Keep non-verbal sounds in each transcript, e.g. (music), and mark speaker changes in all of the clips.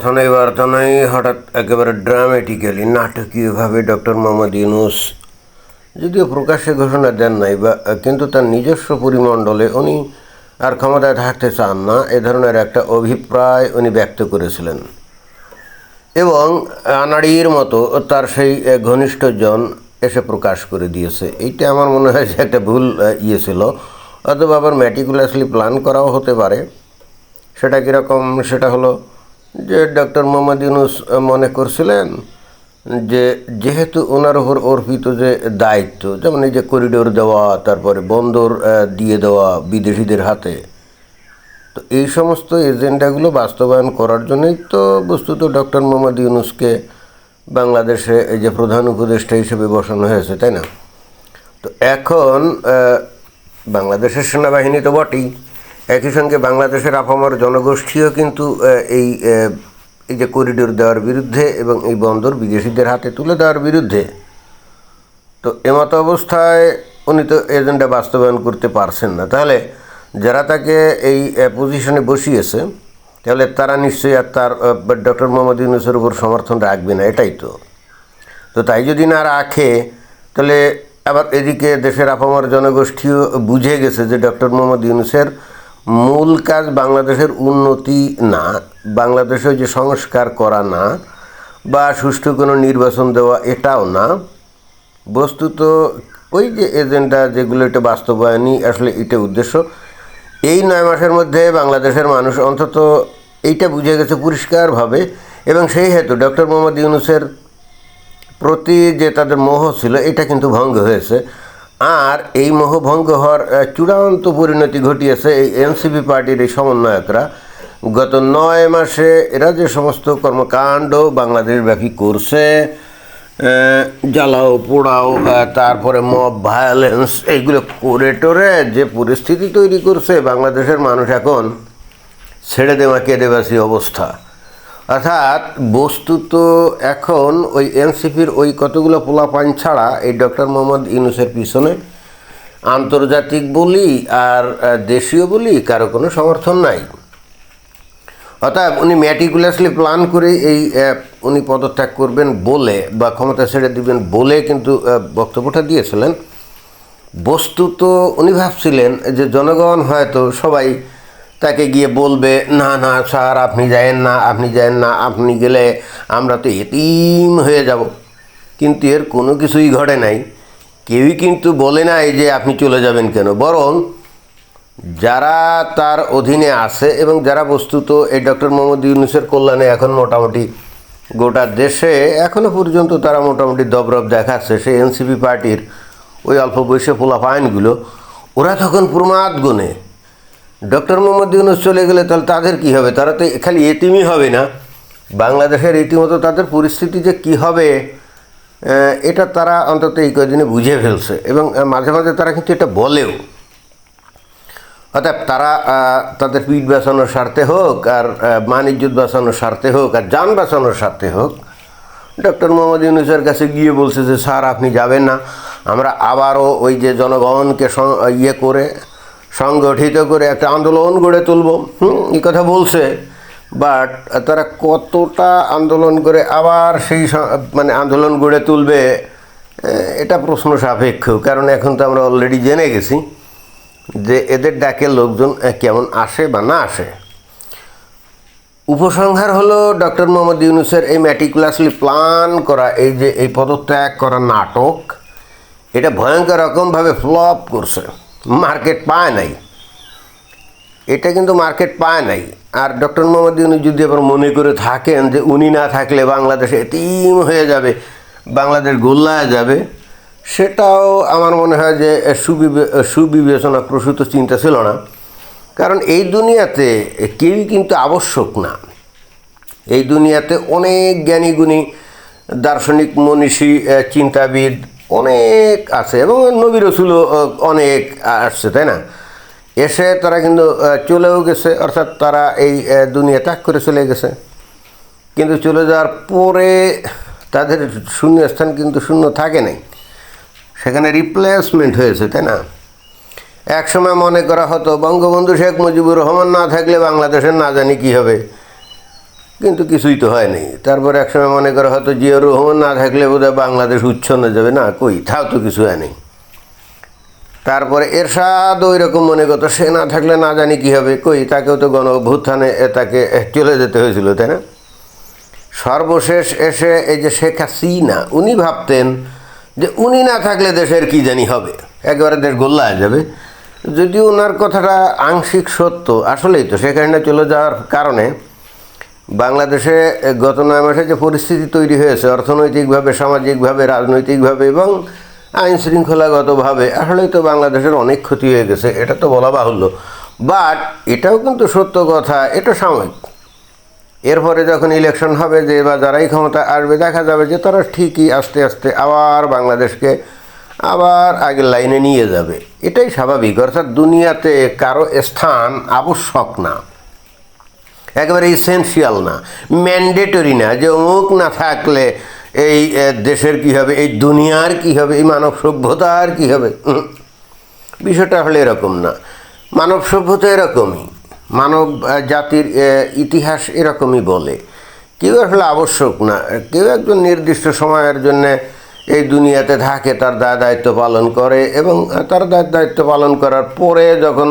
Speaker 1: কথা নেই, বার্তা নেই, হঠাৎ একেবারে ড্রামেটিক্যালি নাটকীয়ভাবে ডক্টর মোহাম্মদ ইউনুস যদিও প্রকাশ্যে ঘোষণা দেন নাই বা, কিন্তু তার নিজস্ব পরিমণ্ডলে উনি আর ক্ষমতায় থাকতে চান না, এ ধরনের একটা অভিপ্রায় উনি ব্যক্ত করেছিলেন। এবং আনাড়ির মতো তার সেই ঘনিষ্ঠজন এসে প্রকাশ করে দিয়েছে। এইটা আমার মনে হয় যে একটা ভুল ইয়ে ছিল। অথবা আবার ম্যাটিকুলাসলি প্ল্যান করাও হতে পারে। সেটা কীরকম, সেটা হলো যে ডক্টর মোহাম্মদ ইউনুস মনে করছিলেন যে যেহেতু ওনার ওপর অর্পিত যে দায়িত্ব, যেমন এই যে করিডোর দেওয়া, তারপরে বন্দর দিয়ে দেওয়া বিদেশিদের হাতে, তো এই সমস্ত এজেন্ডাগুলো বাস্তবায়ন করার জন্যই তো বস্তুত ডক্টর মোহাম্মদ ইউনুসকে বাংলাদেশে এই যে প্রধান উপদেষ্টা হিসেবে বসানো হয়েছে, তাই না? তো এখন বাংলাদেশের সেনাবাহিনী তো বটেই। একই সঙ্গে বাংলাদেশের আপামর জনগোষ্ঠীও কিন্তু এই এই যে করিডোর দেওয়ার বিরুদ্ধে এবং এই বন্দর বিদেশিদের হাতে তুলে দেওয়ার বিরুদ্ধে। তো এমতো অবস্থায় উনি তো এজেন্ডা বাস্তবায়ন করতে পারছেন না। তাহলে যারা তাকে এই পজিশনে বসিয়েছে, তাহলে তারা নিশ্চয়ই আর তার ডক্টর মোহাম্মদ ইউনুসের উপর সমর্থন রাখবে না, এটাই তো। তো তাই যদি না রাখে, তাহলে আবার এদিকে দেশের আপামর জনগোষ্ঠীও বুঝে গেছে যে ডক্টর মোহাম্মদ ইউনুসের মূল কাজ বাংলাদেশের উন্নতি না, বাংলাদেশে যে সংস্কার করা না বা সুষ্ঠু কোনো নির্বাচন দেওয়া এটাও না। বস্তুত ওই যে এজেন্ডা যেগুলো এটা বাস্তবায়নই আসলে এটা উদ্দেশ্য। এই নয় মাসের মধ্যে বাংলাদেশের মানুষ অন্তত এইটা বুঝে গেছে পরিষ্কারভাবে এবং সেই হেতু ডক্টর মোহাম্মদ ইউনুসের প্রতি যে তাদের মোহ ছিল, এটা কিন্তু ভঙ্গ হয়েছে। আর এই মোহ ভঙ্গ হওয়ার চূড়ান্ত পরিণতি ঘটিয়েছে এই এনসিপি পার্টির এই সমন্বয়করা। গত নয় মাসে এরা যে সমস্ত কর্মকাণ্ড বাংলাদেশ ব্যাপী করছে জ্বালাও, পোড়াও তারপরে মব ভায়োলেন্স এইগুলো করে টোরে যে পরিস্থিতি তৈরি করছে, বাংলাদেশের মানুষ এখন ছেড়ে দেওয়া কেঁদেবাসী অবস্থা। অর্থাৎ বস্তুত এখন ওই এনসিপির ওই কতগুলো পোলাপাইন ছাড়া এই ডক্টর মোহাম্মদ ইউনুসের পিছনে আন্তর্জাতিক বলি আর দেশীয় বলি কারও কোনো সমর্থন নাই। অর্থাৎ উনি ম্যাটিকুলাসলি প্ল্যান করে এই উনি পদত্যাগ করবেন বলে বা ক্ষমতা ছেড়ে দিবেন বলে কিন্তু বক্তব্যটা দিয়েছিলেন। বস্তুত উনি ভাবছিলেন যে জনগণ হয়তো সবাই তাকে গিয়ে বলবে, না না, স্যার, আপনি যায়েন না, আপনি যায়েন না, আপনি গেলে আমরা তো এতিম হয়ে যাব। কিন্তু এর কোনো কিছুই ঘটে নাই। কেউই কিন্তু বলে নাই যে আপনি চলে যাবেন কেন। বরং যারা তার অধীনে আছে এবং যারা বস্তুত এই ডক্টর মোহাম্মদ ইউনুসের কল্যাণে এখন মোটামুটি গোটা দেশে এখনও পর্যন্ত তারা মোটামুটি দবরব দেখাচ্ছে, সেই এনসিপি পার্টির ওই অল্প বয়সে পোলাপাইনগুলো ওরা তখন প্রমাদ গুণে ডক্টর মোহাম্মদ ইউনুস চলে গেলে তাহলে তাদের কি হবে? তারা তো খালি এতিমই হবে না। বাংলাদেশের রীতিমতো তাদের পরিস্থিতি যে কী হবে এটা তারা অন্তত এই কদিনে বুঝে ফেলছে এবং মাঝে মাঝে তারা কিন্তু এটা বলেও। অর্থাৎ তারা তাদের পিঠ বাঁচানোর স্বার্থে হোক আর মান ইজ্জত বাঁচানোর স্বার্থে হোক আর যান বাঁচানোর স্বার্থে হোক, ডক্টর মোহাম্মদ ইউনুসের কাছে গিয়ে বলছে যে, স্যার, আপনি যাবেন না। আমরা আবারও ওই যে জনগণকে ইয়ে করে সংগঠিত করে একটা আন্দোলন গড়ে তুলব। হুম, এই কথা বলছে। বাট তারা কতটা আন্দোলন করে আবার সেই মানে আন্দোলন গড়ে তুলবে এটা প্রশ্ন সাপেক্ষ। কারণ এখন তো আমরা অলরেডি জেনে গেছি যে এদের ডাকে লোকজন কেমন আসে বা না আসে। উপসংহার হলো ডক্টর মোহাম্মদ ইউনুসের এই ম্যাটিকুলাসলি প্ল্যান করা, এই যে এই পদত্যাগ করা নাটক, এটা ভয়ঙ্কর রকমভাবে ফ্লপ করছে। মার্কেট পায় নাই। এটা কিন্তু মার্কেট পায় নাই। আর ডক্টর মোহাম্মদ ইউনুস যদি আবার মনে করে থাকেন যে উনি না থাকলে বাংলাদেশে এতিম হয়ে যাবে, বাংলাদেশ গোল্লায় যাবে, সেটাও আমার মনে হয় যে সুবিবে, সুবিবেচনা প্রসূত চিন্তা ছিল না। কারণ এই দুনিয়াতে কেউই কিন্তু আবশ্যক না। এই দুনিয়াতে অনেক জ্ঞানীগুণী, দার্শনিক, মনীষী চিন্তাবিদ অনেক আছে এবং নবী রসুলও অনেক আসছে, তাই না? এসে তারা কিন্তু চলেও গেছে, অর্থাৎ তারা এই দুনিয়া ত্যাগ করে চলে গেছে। কিন্তু চলে যাওয়ার পরে তাদের শূন্যস্থান কিন্তু শূন্য থাকে নাই। সেখানে রিপ্লেসমেন্ট হয়েছে, তাই না? একসময় মনে করা হতো, বঙ্গবন্ধু শেখ মুজিবুর রহমান না থাকলে বাংলাদেশের না জানি কী হবে। কিন্তু কিছুই তো হয়নি তারপর একসময় মনে করে হয়তো জিয়াউর রহমান না থাকলে বোধহয় বাংলাদেশ উচ্ছন্ন যাবে। না, কই? তাও তো কিছু হয়নি তারপরে এরশাদ ওই রকম মনে করতো, সে না থাকলে না জানি কি হবে। কই? তাকেও তো গণ অভ্যুত্থানে তাকে চলে যেতে হয়েছিল, তাই না? সর্বশেষ এসে এই যে শেখ হাসিনা, উনি ভাবতেন যে উনি না থাকলে দেশের কি জানি হবে। একেবারে দেশ গোল্লায় যাবে। যদিও ওনার কথাটা আংশিক সত্য, আসলেই তো সেখানে চলে যাওয়ার কারণে বাংলাদেশে গত নয় মাসে যে পরিস্থিতি তৈরি হয়েছে, অর্থনৈতিকভাবে, সামাজিকভাবে, রাজনৈতিকভাবে এবং আইন শৃঙ্খলাগতভাবে আসলেই তো বাংলাদেশের অনেক ক্ষতি হয়ে গেছে, এটা তো বলা বাহুল্য। বাট এটাও কিন্তু সত্য কথা, এটা সাময়িক। এরপরে যখন ইলেকশন হবে, যে বা যারাই ক্ষমতা আসবে, দেখা যাবে যে তারা ঠিকই আস্তে আস্তে আবার বাংলাদেশকে আবার আগের লাইনে নিয়ে যাবে। এটাই স্বাভাবিক, অর্থাৎ দুনিয়াতে কারও স্থান আবশ্যক না। একেবারে ইসেন্সিয়াল না ম্যান্ডেটরি না, যে অমুক না থাকলে এই দেশের কি হবে, এই দুনিয়ার কি হবে, এই মানব সভ্যতার কি হবে। বিষয়টা হলে এরকম না, মানব সভ্যতা এরকমই, মানব জাতির ইতিহাস এরকমই বলে কেউ আসলে আবশ্যক না, কেউ একজন নির্দিষ্ট সময়ের জন্য এই দুনিয়াতে থাকে, তার দায় দায়িত্ব পালন করে এবং তার দায় দায়িত্ব পালন করার পরে যখন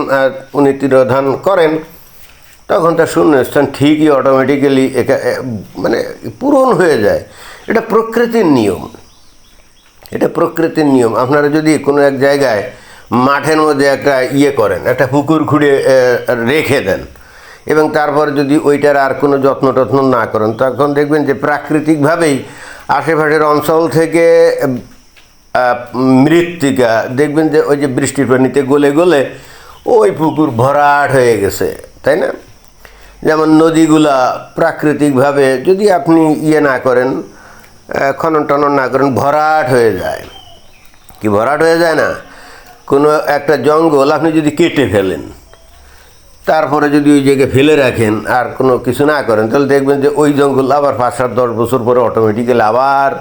Speaker 1: উনি তিরোধান করেন তখন তার শূন্যস্থান ঠিকই অটোমেটিক্যালি মানে পূরণ হয়ে যায়। এটা প্রকৃতির নিয়ম। এটা প্রকৃতির নিয়ম। আপনারা যদি কোনো এক জায়গায় মাঠের মধ্যে একটা ইয়ে করেন, একটা পুকুর খুঁড়ে রেখে দেন, এবং তারপর যদি ওইটার আর কোনো যত্ন টত্ন না করেন, তখন দেখবেন যে প্রাকৃতিকভাবেই আশেপাশের অঞ্চল থেকে মৃত্তিকা, দেখবেন যে ওই যে বৃষ্টির পানিতে গলে গলে ওই পুকুর ভরাট হয়ে গেছে, তাই না? যেমন নদীগুলা প্রাকৃতিকভাবে যদি আপনি ইয়ে না করেন খনন টনন না করেন, ভরাট হয়ে যায়। কি ভরাট হয়ে যায় না? কোনো একটা জঙ্গল আপনি যদি কেটে ফেলেন, তারপরে যদি ওই জায়গায় ফেলে রাখেন আর কোনো কিছু না করেন, তাহলে দেখবেন যে ওই জঙ্গল আবার পাঁচ সাত দশ বছর পরে অটোমেটিক্যালি আবার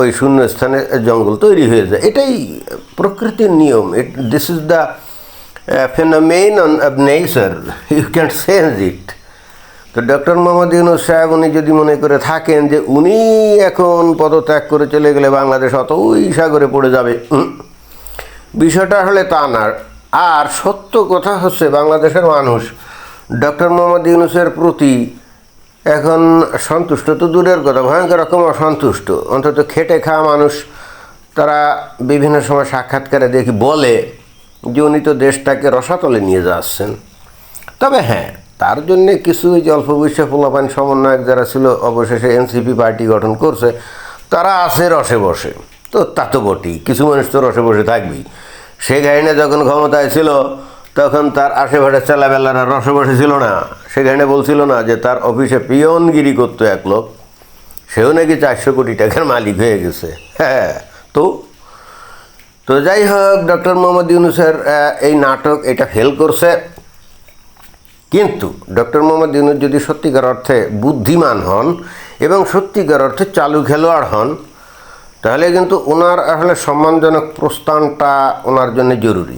Speaker 1: ওই শূন্য স্থানে জঙ্গল তৈরি হয়ে যায়। এটাই প্রকৃতির নিয়ম। This is the phenomenon of nature you can change it তো ডক্টর মোহাম্মদ ইউনুস সাহেব, উনি যদি মনে করে থাকেন যে উনি এখন পদত্যাগ করে চলে গেলে বাংলাদেশ অত ওই সাগরে পড়ে যাবে বিষয়টা হলে তা না। আর সত্য কথা হচ্ছে, বাংলাদেশের মানুষ ডক্টর মোহাম্মদ ইউনুসের প্রতি এখন সন্তুষ্ট তো দূরের কথা, ভয়ঙ্কর রকম অসন্তুষ্ট। অন্তত খেটে খাওয়া মানুষ, তারা বিভিন্ন সময় সাক্ষাৎকারে দেখি বলে যে উনি তো দেশটাকে রসাতলে নিয়ে যাচ্ছেন। তবে হ্যাঁ তার জন্যে কিছু যে অল্প বয়সে পোলাপান সমন্বয়ক যারা ছিল, অবশেষে এনসিপি পার্টি গঠন করছে, তারা আছে রসে বসে। তো তা তো বটেই, কিছু মানুষ তো রসে বসে থাকবেই। সে গাইনে যখন ক্ষমতায় ছিল, তখন তার আশেপাশে চেলাবেলারা রসে বসে ছিল না। সে গাইনে বলছিল না যে তার অফিসে পিয়নগিরি করতো এক লোক। সেও নাকি চারশো কোটি টাকার মালিক হয়ে গেছে। হ্যাঁ তো তো যাই হোক ডক্টর মোহাম্মদ ইউনুসের এই নাটক এটা ফেল করছে। কিন্তু ডক্টর মোহাম্মদ ইউনুস যদি সত্যিকার অর্থে বুদ্ধিমান হন এবং সত্যিকার অর্থে চালু খেলোয়াড় হন, তাহলে কিন্তু ওনার আসলে সম্মানজনক প্রস্থানটা ওনার জন্য জরুরি।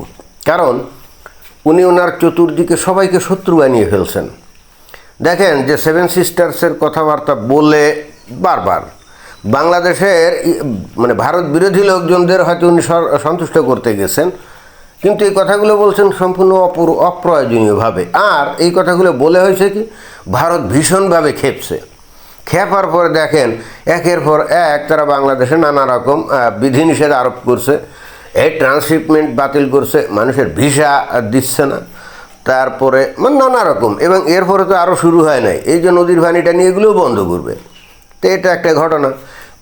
Speaker 1: কারণ উনি ওনার চতুর্দিকে সবাইকে শত্রু বানিয়ে ফেলছেন। দেখেন যে সেভেন সিস্টার্সের কথাবার্তা বলে বারবার বাংলাদেশের মানে ভারত বিরোধী লোকজনদের হয়তো উনি সন্তুষ্ট করতে গেছেন, কিন্তু এই কথাগুলো বলছেন সম্পূর্ণ অপর, অপ্রয়োজনীয়ভাবে। আর এই কথাগুলো বলে হয়েছে কি, ভারত ভীষণভাবে খেপছে খেপার পরে দেখেন, একের পর এক তারা বাংলাদেশে নানা রকম বিধিনিষেধ আরোপ করছে, এই ট্রান্সশিপমেন্ট বাতিল করছে, মানুষের ভিসা দিচ্ছে না। তারপরে মানে নানা রকম, এবং এরপরে তো আরও শুরু হয় নাই। এই যে নদীর ভানিটা নিয়ে এগুলোও বন্ধ করবে। তো এটা একটা ঘটনা।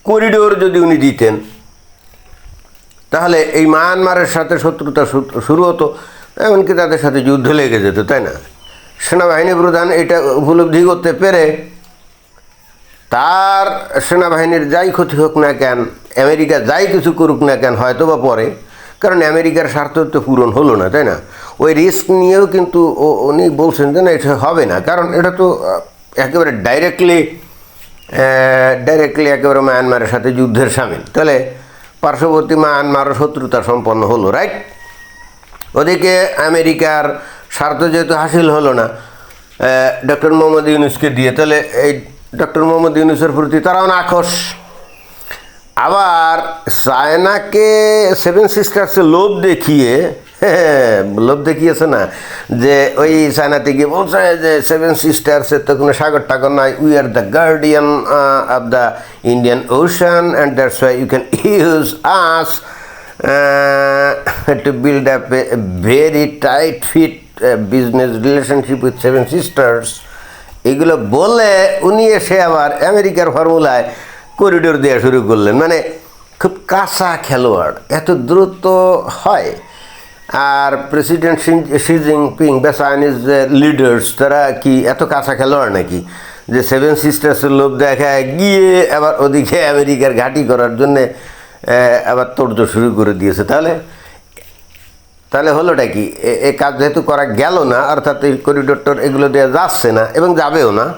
Speaker 1: করিডোর যদি উনি দিতেন, তাহলে এই মায়ানমারের সাথে শত্রুতা শুরু হতো, এমনকি তাদের সাথে যুদ্ধ লেগে যেত, তাই না? সেনাবাহিনী প্রধান এটা উপলব্ধি করতে পেরে তার সেনাবাহিনীর যাই ক্ষতি হোক না কেন, আমেরিকা যাই কিছু করুক না কেন হয়তো বা পরে, কারণ আমেরিকার স্বার্থ তো পূরণ হলো না, তাই না? ওই রিস্ক নিয়েও কিন্তু উনি বলছেন যে না, এটা হবে না, কারণ এটা তো একেবারে ডাইরেক্টলি ডাইরেক্টলি একেবারে মায়ানমারের সাথে যুদ্ধের সামিল। তাহলে পার্শ্ববর্তী মায়ানমারও শত্রুতা সম্পন্ন হলো রাইট ওদিকে আমেরিকার স্বার্থ যেহেতু হাসিল হলো না ডক্টর মোহাম্মদ ইউনুসকে দিয়ে, তাহলে এই ডক্টর মোহাম্মদ ইউনুসের প্রতি তারাও নাখোশ। আবার চায়নাকে সেভেন সিস্টার্সে লোভ দেখিয়ে (laughs) লোভ দেখিয়েছে না যে ওই চায়নাতে গিয়ে বলছে যে সেভেন সিস্টার্সের তো কোনো সাগর টাগর নাই। We are the guardian of the Indian Ocean and that's why you can use us build up a very tight fit uh, business relationship with seven sisters এগুলো বলে উনি এসে আবার আমেরিকার ফর্মুলায় করিডোর দেওয়া শুরু করলেন। মানে খুব কাঁচা খেলোয়াড় এত দ্রুত হয়। আর প্রেসিডেন্ট শি জিনপিং বা চাইনিজ লিডার্স তারা কি এত কাঁচা খেলোয়াড় নাকি? যে সেভেন সিস্টার্সের লোভ দেখায়, গিয়ে আবার ওদিকে আমেরিকার ঘাঁটি করার জন্যে আবার তোড়জোড় শুরু করে দিয়েছে। তাহলে তাহলে হলোটা কি? এ- কাজ যেহেতু করা গেল না, অর্থাৎ এই করিডোরটার এগুলো দেওয়া যাচ্ছে না এবং যাবেও না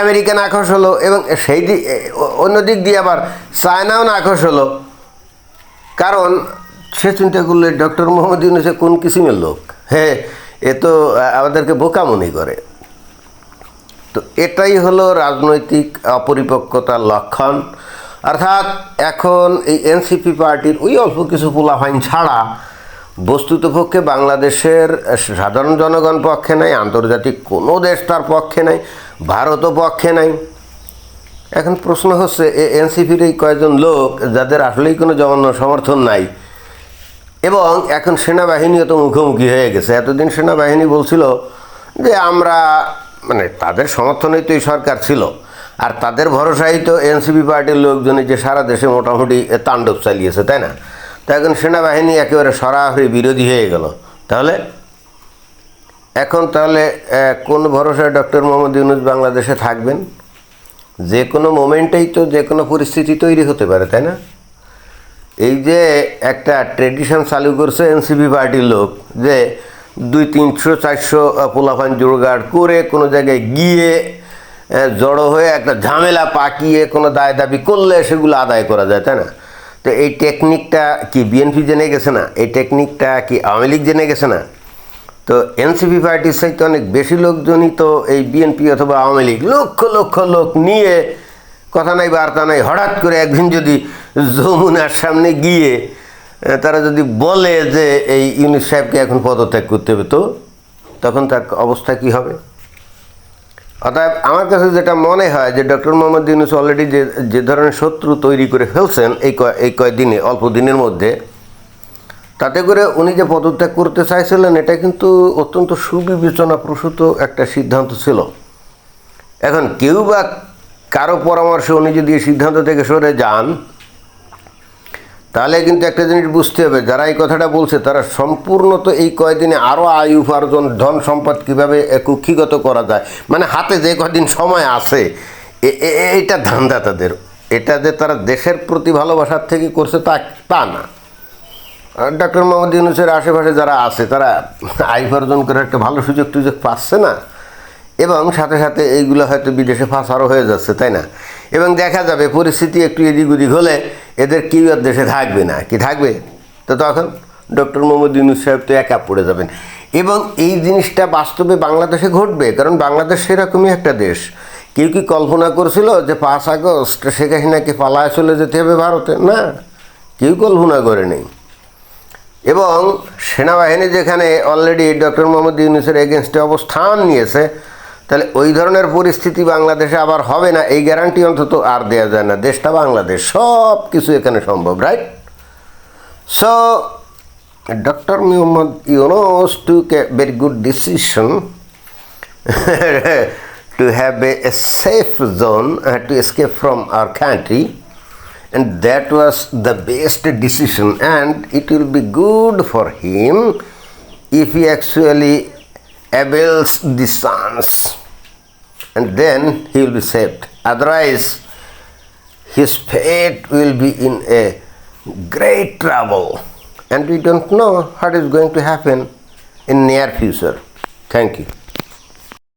Speaker 1: আমেরিকান আখস হলো এবং সেই দিক অন্য দিক দিয়ে আবার চায়নাও নাখোশ হলো। কারণ সে চিন্তা করলে ডক্টর মোহাম্মদ ইউনুসে কোন কিসিমের লোক? হ্যাঁ এ তো আমাদেরকে বোকা মনে করে। তো এটাই হলো রাজনৈতিক অপরিপক্কতার লক্ষণ। অর্থাৎ এখন এই এনসিপি পার্টির ওই অল্প কিছু পোলাফাইন ছাড়া বস্তুত পক্ষে বাংলাদেশের সাধারণ জনগণ পক্ষে নাই, আন্তর্জাতিক কোনো দেশ তার পক্ষে নাই, ভারতও পক্ষে নাই। এখন প্রশ্ন হচ্ছে, এ এনসিপির এই কয়েকজন লোক, যাদের আসলেই কোনো জমান্য সমর্থন নাই এবং এখন সেনাবাহিনীও তো মুখোমুখি হয়ে গেছে। এতদিন সেনাবাহিনী বলছিল যে আমরা মানে তাদের সমর্থনেই তো এই সরকার ছিল। আর তাদের ভরসাই তো এনসিপি পার্টির লোকজনই যে সারা দেশে মোটামুটি তাণ্ডব চালিয়েছে, তাই না? তো এখন সেনাবাহিনী একেবারে সরাসরি বিরোধী হয়ে গেল। তাহলে এখন তাহলে কোন ভরসায় ডক্টর মোহাম্মদ ইউনুস বাংলাদেশে থাকবেন? যে কোনো মোমেন্টেই তো, যে কোনো পরিস্থিতি তৈরি হতে পারে, তাই না? এই যে একটা ট্রেডিশন চালু করছে এনসিপি পার্টির লোক, যে দুই তিনশো চারশো পোলাফান জোরগাড় করে কোনো জায়গায় গিয়ে জড়ো হয়ে একটা ঝামেলা পাকিয়ে কোনো দায় দাবি করলে সেগুলো আদায় করা যায়, তাই না? তো এই টেকনিকটা কি বিএনপি জেনে গেছে না? এই টেকনিকটা কি আওয়ামী লীগ জেনে গেছে না? তো এনসিপি পার্টির সাথে অনেক বেশি লোকজনই তো এই বিএনপি অথবা আওয়ামী লীগ লক্ষ লক্ষ লোক নিয়ে কথা নাই, বার্তা নাই, হঠাৎ করে একদিন যদি যমুনার সামনে গিয়ে তারা যদি বলে যে এই ইউনিট সাহেবকে এখন পদত্যাগ করতে হবে, তো তখন তার অবস্থা কি হবে? অতএব আমার কাছে যেটা মনে হয় যে ডক্টর মোহাম্মদ ইউনুস অলরেডি যে যে ধরনের শত্রু তৈরি করে ফেলছেন এই কয়, এই কয়দিনে, অল্প দিনের মধ্যে, তাতে করে উনি যে পদত্যাগ করতে চাইছিলেন, এটা কিন্তু অত্যন্ত সুবিবেচনাপ্রসূত একটা সিদ্ধান্ত ছিল। এখন কেউ বা কারও পরামর্শে উনি যদি এই সিদ্ধান্ত থেকে সরে যান, তাহলে কিন্তু একটা জিনিস বুঝতে হবে, যারা এই কথাটা বলছে তারা সম্পূর্ণ তো এই কয়দিনে আরও আয় উপার্জন, ধন সম্পদ কীভাবে কুক্ষিগত করা যায়? মানে হাতে যে কদিন সময় আছে এইটা ধান্দা তাদের। এটা যে তারা দেশের প্রতি ভালোবাসার থেকে করছে তা তা না। ডক্টর মোহাম্মদ ইউনুসের আশেপাশে যারা আছে, তারা আয় উপার্জন করে একটা ভালো সুযোগ টুযোগ পাচ্ছে না? এবং সাথে সাথে এইগুলো হয়তো বিদেশে ফাঁসারও হয়ে যাচ্ছে, তাই না? এবং দেখা যাবে পরিস্থিতি একটু এদিক ওদিক হলে এদের কেউ আর দেশে থাকবে না। কি থাকবে? তো তখন ডক্টর মোহাম্মদ ইউনুস সাহেব তো একা পড়ে যাবেন। এবং এই জিনিসটা বাস্তবে বাংলাদেশে ঘটবে, কারণ বাংলাদেশ সেরকমই একটা দেশ। কেউ কি কল্পনা করছিল যে পাঁচ আগস্ট শেখ হাসিনাকে পালায় চলে যেতে হবে ভারতে? না, কেউ কল্পনা করে নেই এবং সেনাবাহিনী যেখানে অলরেডি ডক্টর মোহাম্মদ ইউনুসের এগেনস্টে অবস্থান নিয়েছে তাহলে ওই ধরনের পরিস্থিতি বাংলাদেশে আবার হবে না? এই গ্যারান্টি অন্তত আর দেওয়া যায় না। দেশটা বাংলাদেশ সব কিছু এখানে সম্ভব right so doctor Mohammad Yunus to a very good decision to have a safe zone to escape from our country and that was the best decision and it will be good for him if you actually avails the chance and then he will be saved. Otherwise his fate will be in a great trouble. And we don't know what is going to happen in near future. Thank you